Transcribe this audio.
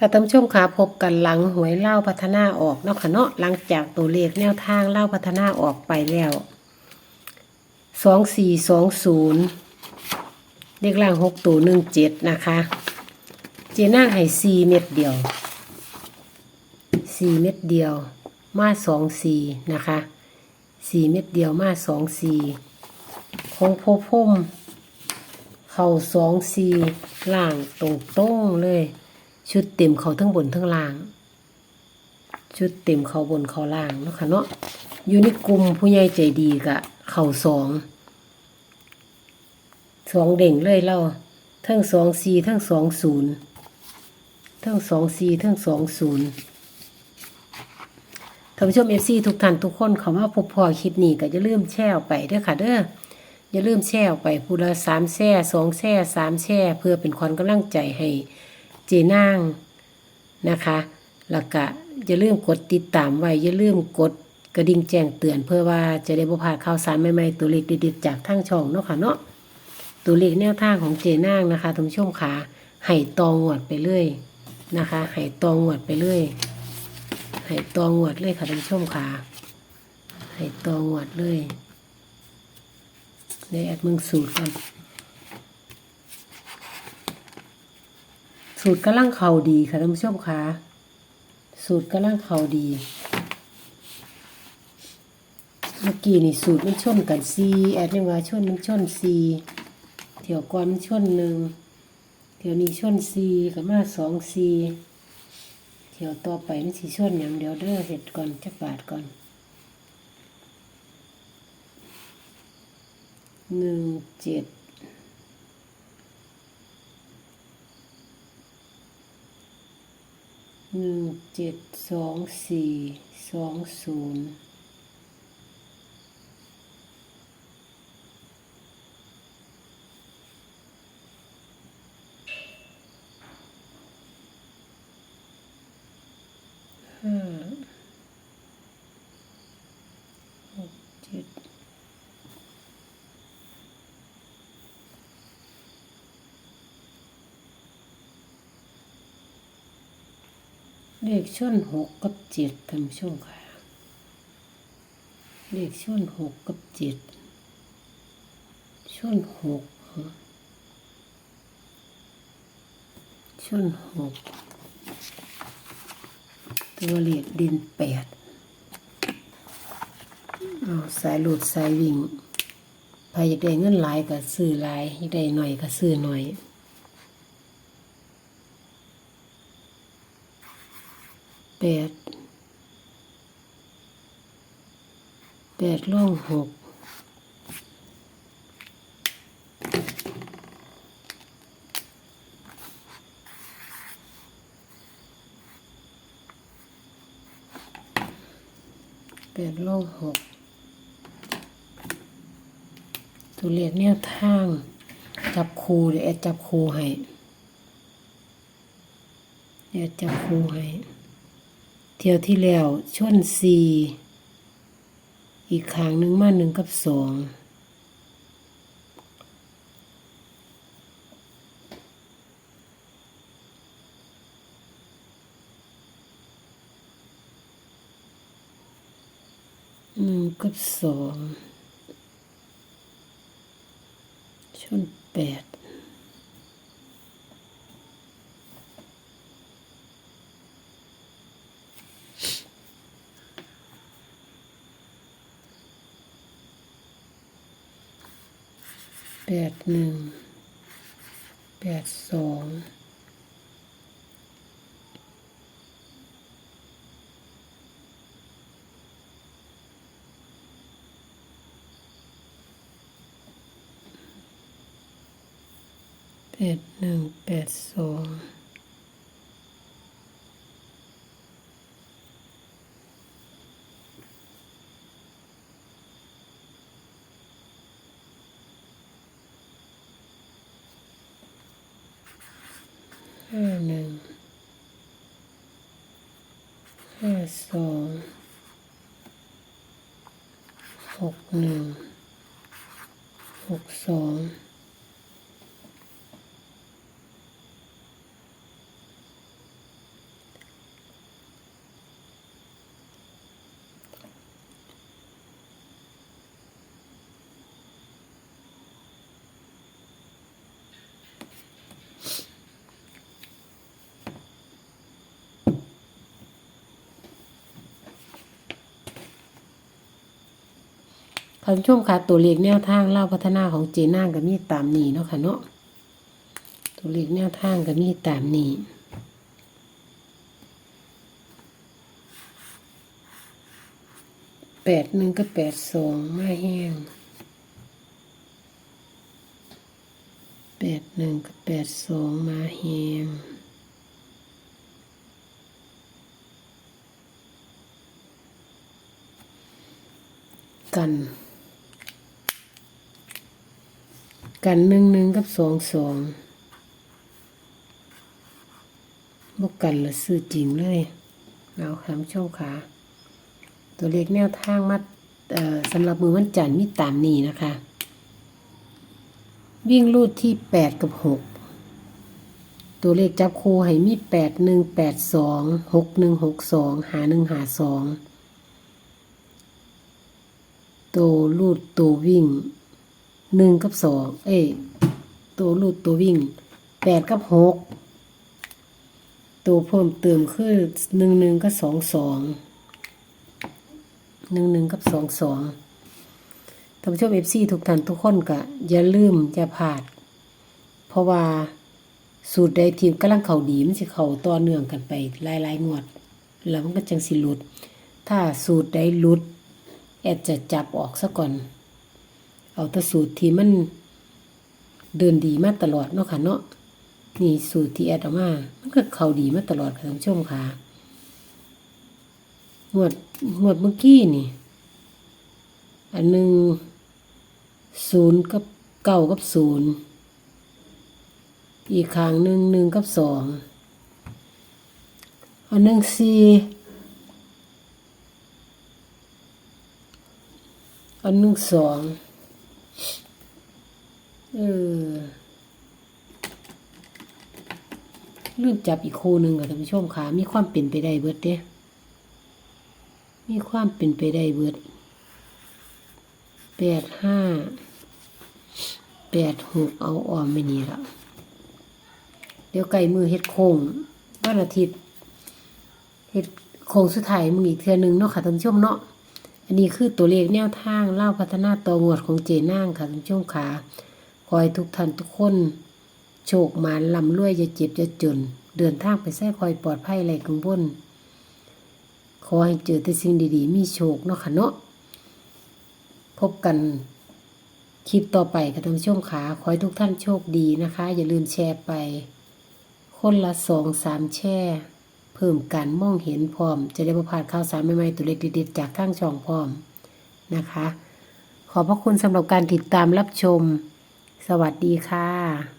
ค่ะท่านผู้ชมค่ะพบกันหลังหวยเล่าพัฒนาออกเนาะค่ะเนาะหลังจากตัวเลขแนวทางเล่าพัฒนาออกไปแล้วสองสี่สองศูนย์เลขล่างหกตัวหนึ่งเจ็ดนะคะ เจน่างให้สี่เม็ดเดียวสี่เม็ดเดียว มาสองสี่นะคะสี่เม็ดเดียวมาสองสี่ของโพพมเข่าสองสี่ล่างตรงตรงเลย ชุดเต็มเขาทั้งบนทั้งล่าง ชุดเต็มเขาบนเขาล่างเนาะค่ะเนาะอยู่ในกลุ่มผู้ใหญ่ใจดีกะเข่าสองสองเด่งเลยเล่าทั้งสองสี่ทั้งสองศูนย์ทั้งสองสี่ทั้งสองศูนย์ท่านผู้ชมเอฟซีทุกท่านทุกคนเขาว่าพบพอคลิปนี้ก็จะลืมแชร์ออกไปเด้อค่ะเด้ออย่าลืมแชร์ออกไปพูละสามแช่สองแช่สามแช่เพื่อเป็นความกำลังใจให้ เจนางนะคะแล้วก็อย่าลืมกดติดตามไว้อย่าลืมกดกระดิ่งแจ้งเตือนเพื่อว่าจะได้บ่พลาดข่าวสารใหม่ๆตัวเลขเด็ดๆจากทางช่องเนาะค่ะเนาะตัวเลขแนวทางของเจนางนะคะท่านผู้ชมขาให้ตองวดไปเรื่อยนะคะให้ตองวดไปเรื่อยให้ตองวดเลยค่ะท่านผู้ชมขาให้ตองวดเลยในแอดมึงสูตรกัน สูตรกำลังเข่าดีค่ะท่านผู้ชมคะสูตรกำลังเข่าดี เมื่อกี้นี่สูตรมันชนกันซีแอดนี่ว่าชนมันชนซีเที่ยวก่อนมันชนหนึ่งเที่ยวนี้ชนซีกับมาสองซีเที่ยวต่อไปมันสีชนอย่างเดียวเด้อเห็ดก่อนจักบาทก่อนหนึ่งเจ็ด หนึ่งเจ็ดสองสี่สองศูนย์ห้าหกเจ็ด เลขช่วนหกกับเจ็ดท่านผู้ชมค่ะ เลขช่วนหกกับเจ็ดช่วนหกช่วนหกตัวเลขดินแปดเอาสายหลุดสายวิ่งใครอยากได้เงินหลายก็ซื้อหลายอยากได้หน่อยก็ซื้อหน่อย แปดแปดล่องหกแปดล่องหกตัวเลขแนวทาง จับคูเดี๋ยวแอดจับคูให้เดี๋ยวจับคูให้ เที่ยวที่แล้วชนสี่อีกขางหนึ่งมาหนึ่งกับสองหนึ่งกับสองชนแปด แปดหนึ่งแปดสองแปดหนึ่งแปดสอง ห้าหนึ่งห้าสองหกหนึ่งหกสอง ท่านผู้ชมค่ะตัวเลขแนวทางเล่าพัฒนาของเจน่างก็มีตามนี้เนาะค่ะเนาะตัวเลขแนวทางก็มีตามนี้แปดหนึ่งก็แปดสองมาแห้งแปดหนึ่งก็แปดสองมาแห้งกัน กันหนึ่งหนึ่งกับสองสองบกกันละซื้อจริงเลยเอาคำช่องขาตัวเลขแนวทางมัดสำหรับมือวันจันทร์มีตามนี้นะคะ วิ่งรูดที่แปดกับหกตัวเลขจับคู่ให้มีแปดหนึ่งแปดสองหกหนึ่งหกสองหาหนึ่งหาสองตัวรูดตัววิ่ง หนึ่งกับสองเอ้ยตัวรูดตัววิ่งแปดกับหกตัวเพิ่มเติมคือหนึ่งหนึ่งกับสองสองหนึ่งหนึ่งกับสองสองท่านผู้ชมเอฟซีทุกท่านทุกคนก็อย่าลืมอย่าพลาด เพราะว่าสูตรใดทีมกำลังเข่าดีมันสิเข่าต่อเนื่องกันไปหลายงวด แล้วมันก็จังสิหลุด ถ้าสูตรใดหลุด แอดจะจับออกซะก่อน เอาแต่สูตรที่มันเดินดีมาตลอดเนาะค่ะเนาะนี่สูตรที่แอดเอามามันก็เขาดีมาตลอดค่ะท่านผู้ชมค่ะงวดงวดเมื่อกี้นี่ อันหนึ่งศูนย์กับเก้ากับศูนย์อีกข้างหนึ่งหนึ่งกับสองอันหนึ่งสี่อันหนึ่งสอง เออลืมจับอีกคู่หนึ่งค่ะท่านผู้ชมค่ะมีความเป็นไปได้เบิดเด้มีความเป็นไปได้เบิดแปดห้าแปดหกเอาออมไม่นี่ละเดี๋ยวไก่มือเฮ็ดโค้งวันอาทิตย์เฮ็ดโค้งสุดท้ายมืออีกเทื่อหนึงเนาะค่ะท่านผู้ชมเนาะอันนี้คือตัวเลขแนวทางเล่าพัฒนาต่องวดของเจนางค่ะท่านผู้ชมขา ขอให้ทุกท่านทุกคน โชคหมานลำรวยอย่าเจ็บอย่าจน เดินทางไปแท้คอยปลอดภัยไรกังวลขอให้เจอแต่สิ่งดีๆ มีโชคเนาะค่ะเนาะพบกันคลิปต่อไปค่ะท่านผู้ชมขาขอให้ทุกท่านโชคดีนะคะ อย่าลืมแชร์ไป คนละสองสามแช่เพิ่มการมองเห็นพร้อม จะได้ประพาดข่าวสารใหม่ๆตัวเล็กเด็ดๆจากทางช่องพร้อมนะคะ ขอบพระคุณสำหรับการติดตามรับชม สวัสดีค่ะ